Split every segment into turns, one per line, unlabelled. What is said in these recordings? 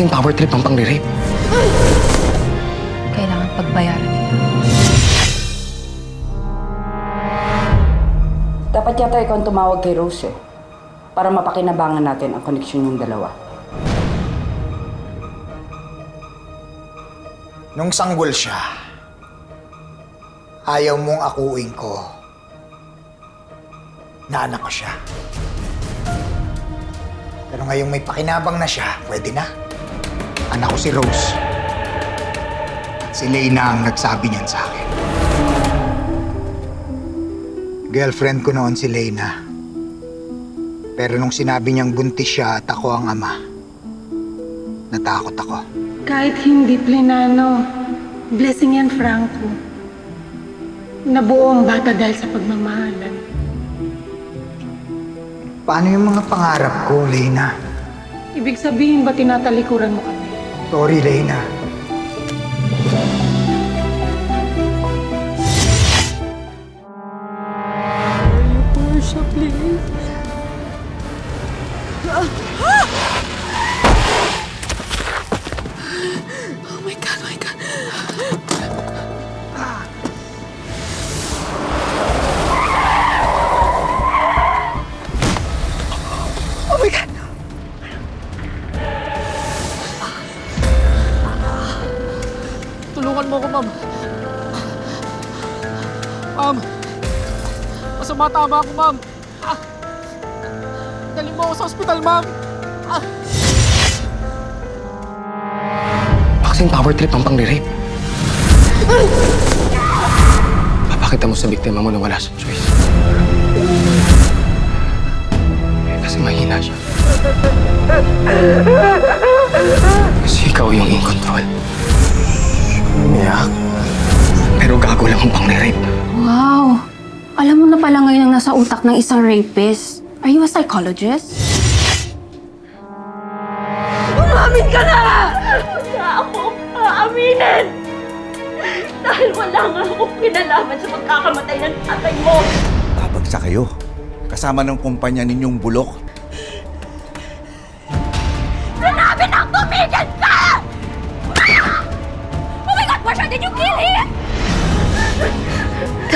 Kasing power trip ang pang-rape.
Kailangan pagbayaran nila.
Dapat yata ikaw ang tumawag kay Rose eh. Para mapakinabangan natin ang koneksyon yung dalawa.
Nung sanggol siya, ayaw mong akuin ko na anak ko siya. Pero ngayong may pakinabang na siya, pwede na. Anak ko si Rose. At si Leyna ang nagsabi niyan sa akin. Girlfriend ko noon si Leyna. Pero nung sinabi niyang buntis siya at ako ang ama, natakot ako.
Kahit hindi plenano, blessing yan, Franco. Nabuo ang bata dahil sa pagmamahalan.
Paano yung mga pangarap ko, Leyna?
Ibig sabihin ba tinatalikuran mo kami?
Sorry, Leyna.
Tulungan mo ako, ma'am. Ma'am. Masama tama ako, ma'am. Ah. Dali mo ako sa ospital, ma'am.
Kasing power trip ang pang-rape. Papakita mo sa biktima mo na wala sa choice. Kasi mahina siya. Kasi ikaw yung in control. Umiyak. Pero gago lang ang pang-rape.
Wow! Alam mo na pala ngayon ang nasa utak ng isang rapist. Are you a psychologist?
Umamin ka na! Wala ako aaminin! Dahil wala nga akong kinalaman sa pagkakamatay ng tatay mo!
Babagsak kayo. Kasama ng kumpanya ninyong bulok.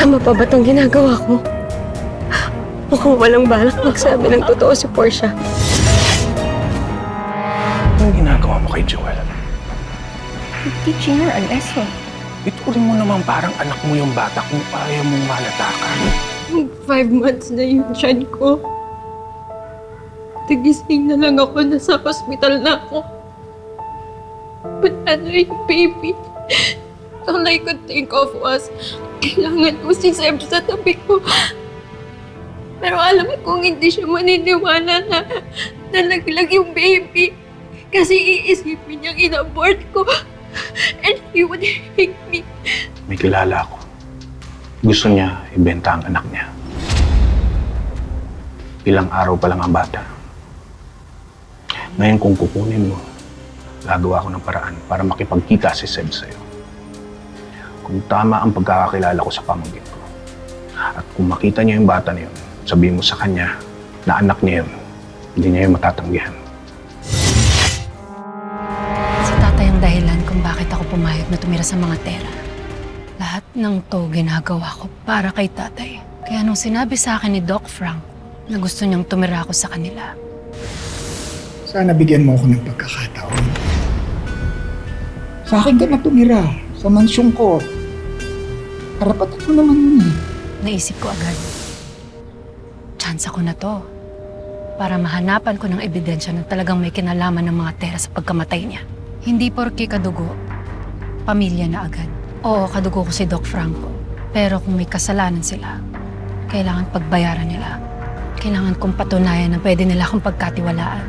Tama pa ba itong ginagawa ko? Mukhang walang balak magsabi ng totoo si Portia.
Anong ginagawa mo kay Joel?
Teaching her a lesson.
Ituring mo naman parang anak mo yung bata kung ayaw mong malatakan.
Five months na yung tiyan ko. Tigising na lang ako, nasa hospital na ako. But ano yung baby? All I could think of was, kailangan ko si Seb sa tabi ko. Pero alam kong hindi siya maniniwala na nalaglag yung baby. Kasi iisipin niyang in-abort ko. And he would hate me.
May kilala ako. Gusto niya ibenta ang anak niya. Ilang araw pa lang ang bata. Ngayon kung kukunin mo, gagawa ko ng paraan para makipagkita si Seb sa'yo. Kung tama ang pagkakakilala ko sa pamangkin ko. At kung makita niya yung bata na yun, sabihin mo sa kanya na anak niya yun, hindi niya yung matatanggihan.
Si tatay ang dahilan kung bakit ako pumayag na tumira sa mga tera. Lahat ng to ginagawa ko para kay tatay. Kaya nung sinabi sa akin ni Doc Frank na gusto niyang tumira ako sa kanila,
Sana bigyan mo ako ng pagkakataon. Sa akin ka na tumira. Sa mansyon ko. Karapatan ko naman yun eh.
naisip ko agad. Chance ko na to para mahanapan ko ng ebidensya na talagang may kinalaman ng mga tera sa pagkamatay niya. Hindi porke kadugo, pamilya na agad. Oo, kadugo ko si Doc Franco. Pero kung may kasalanan sila, kailangan pagbayaran nila. Kailangan kong patunayan na pwede nila akong pagkatiwalaan.